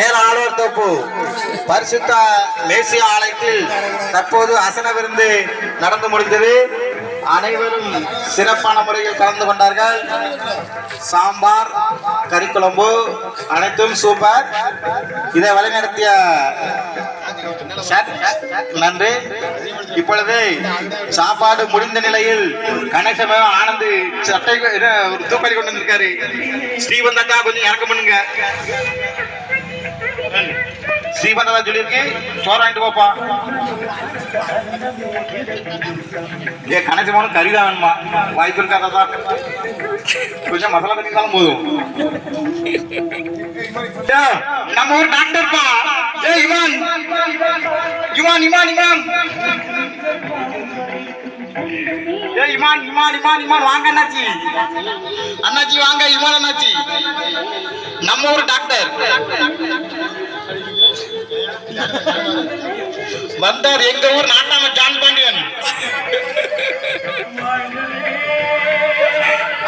மேலாளர் தோப்பு. பரிசுத்த மேசியா ஆலயத்தில் தற்போது அசன விருந்து நடந்து முடிந்தது. அனைவரும் சிறப்பான முறையில் கலந்து கொண்டார்கள். சாம்பார் கறிக்குழம்பு அனைத்தும் சூப்பர். இதை வழிநடத்திய நன்றி. இப்பொழுது சாப்பாடு முடிந்த நிலையில் கணேசமே ஆனந்து சட்டை இது, ஒரு தூக்கடி கொண்டு வந்திருக்காரு. ஸ்ரீவந்தக்கா கொஞ்சம் இறக்கம் பண்ணுங்க. ஸ்ரீவந்தா சொல்லியிருக்கு சோறு வாங்கிட்டு போப்பா ஏ கணேசன் போன கறி தான் வேணுமா வாய்ப்பு இருக்காதா கொஞ்சம் மசாலா தண்ணி இருந்தாலும் போதும். ஏ, நம்ம ஊர் டாக்டர்ப்பா ஏ இமான். இமான் இமான் இமான். ஏ இமான் இமான் இமான் இமான் வாங்க அண்ணாச்சி. அண்ணாச்சி வாங்க இமான் அண்ணாச்சி. நம்ம ஊர் டாக்டர் வந்தார் எங்க ஊர் நாட்டாம ஜான் பாண்டியன்.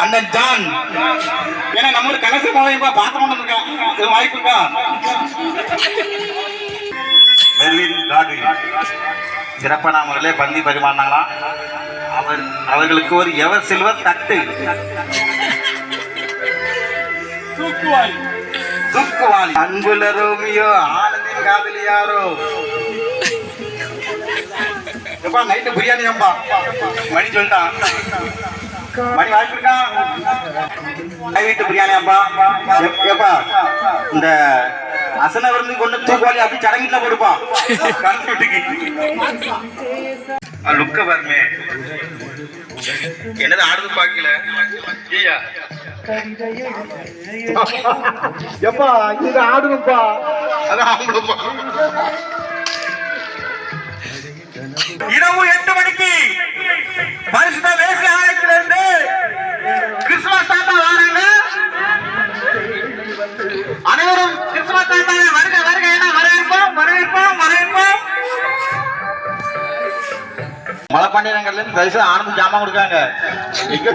அண்ணன் ஜான். ஏன்னா நம்ம ஊர் கணக்கு போய் பார்க்க மாட்டேன் இது வாய்ப்பு இருக்கா மெர்வின் சிறப்பான முறையிலே பந்தி பரிமாறினாங்களாம் அவர் அவர்களுக்கு ஒரு எவர் சில்வர் தட்டு. தூக்குவாளி. அன்புல ரோமியோ ஆனந்தின் காதலியாரோ எப்பா நைட்டு பிரியாணி அம்பா மணி சொல்லிட்டான் மணி வாய்ப்பு இருக்கா? கை வீட்டு பிரியாணி எப்- எப்பா இந்த அசன விருந்து கொண்டு தூக்குவாளி அப்படி சடங்கில கொடுப்பா கண்ணுட்டுக்கு லுக்க பாருமே. என்னது ஆடுது பாக்கல? ஐயா. எப்பா இது ஆடுங்கப்பா. அதான் ஆம்பளப்பா இரவு எட்டு மணிக்கு கிறிஸ்துமஸ் வருக வருக என வரவேற்போம் வரவேற்போம் வரவேற்போம். மழை பண்டிகங்கள்ல இருந்து ஆனந்த ஜாமான் கொடுக்காங்க. எங்க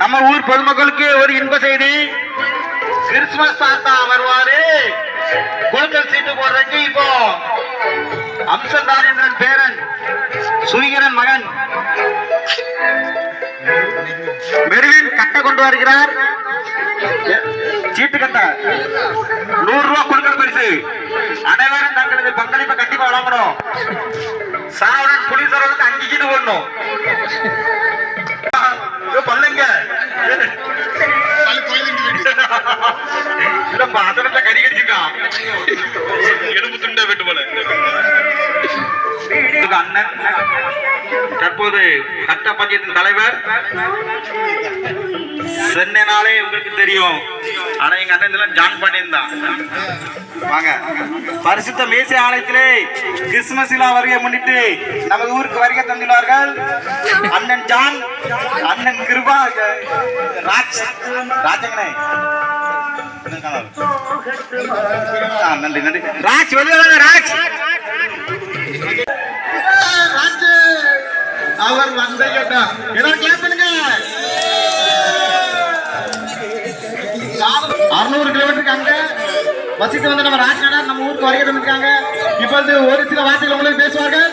நம்ம ஊர் பொதுமக்களுக்கு ஒரு இன்ப செய்தி. கிறிஸ்துமஸ் தாத்தா வருவாரு. குழுக்கள் சீட்டு போடுறதுக்கு இப்போ அம்சதாரேந்திரன் மெருவின் கட்டை கொண்டு வருகிறார். சீட்டு கட்ட. நூறு ரூபாய் கொடுக்கிற பரிசு. அனைவரும் தங்களது பங்களிப்பை கண்டிப்பா வழங்கணும். சாவடன் போலீசார் வந்து அஞ்சு சீட்டு போடணும். பல்லுங்க. இல்லப்பா அதனத்தை கறி கடிச்சுக்கான் அண்ணன். தற்போது சட்ட பஞ்சாயத்தின் தலைவர் சென்னைனாலே உங்களுக்கு தெரியும். ஆனா எங்க அண்ணன் இதெல்லாம் ஜான் பண்ணியிருந்தான். வாங்க. பரிசுத்த மேசி ஆலயத்திலே கிறிஸ்துமஸ் விழா வருகை முன்னிட்டு நமது ஊருக்கு வருகை தந்துள்ளார்கள் அண்ணன் ஜான் அண்ணன் கிருபா ராஜ் ராஜங்கனே நன்றி நன்றி. ராஜ் வெளியே ராஜ். அவர் வந்த கேட்டா எல்லாரும் கிளாப் பண்ணுங்க. அறுநூறு கிலோமீட்டருக்கு அங்க வசித்து வந்த நம்ம ராஜ்நாடர் நம்ம ஊருக்கு வருகை தந்திருக்காங்க. இப்பொழுது ஒரு சில வார்த்தைகள் உங்களுக்கு பேசுவார்கள்.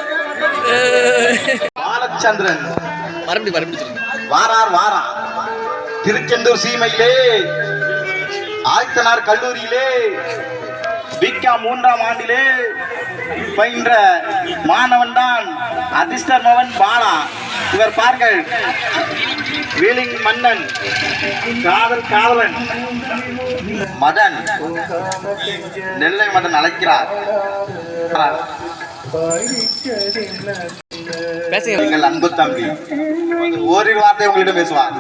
பாலச்சந்திரன். மறுபடியும் சொல்லுங்க. வாரார் வாரா. திருச்செந்தூர் சீமையிலே ஆயத்தனார் கல்லூரியிலே பிகா மூன்றாம் ஆண்டிலே பயின்ற மாணவன் தான் அதிர்ஷ்டர் மகன் பாலா. இவர் பாருங்கள். வீலிங் மன்னன் காதல் காதலன் மதன். நெல்லை மதன் அழைக்கிறார். எங்கள் அன்பு தம்பி. ஓரிரு வார்த்தை உங்களிடம் பேசுவார்.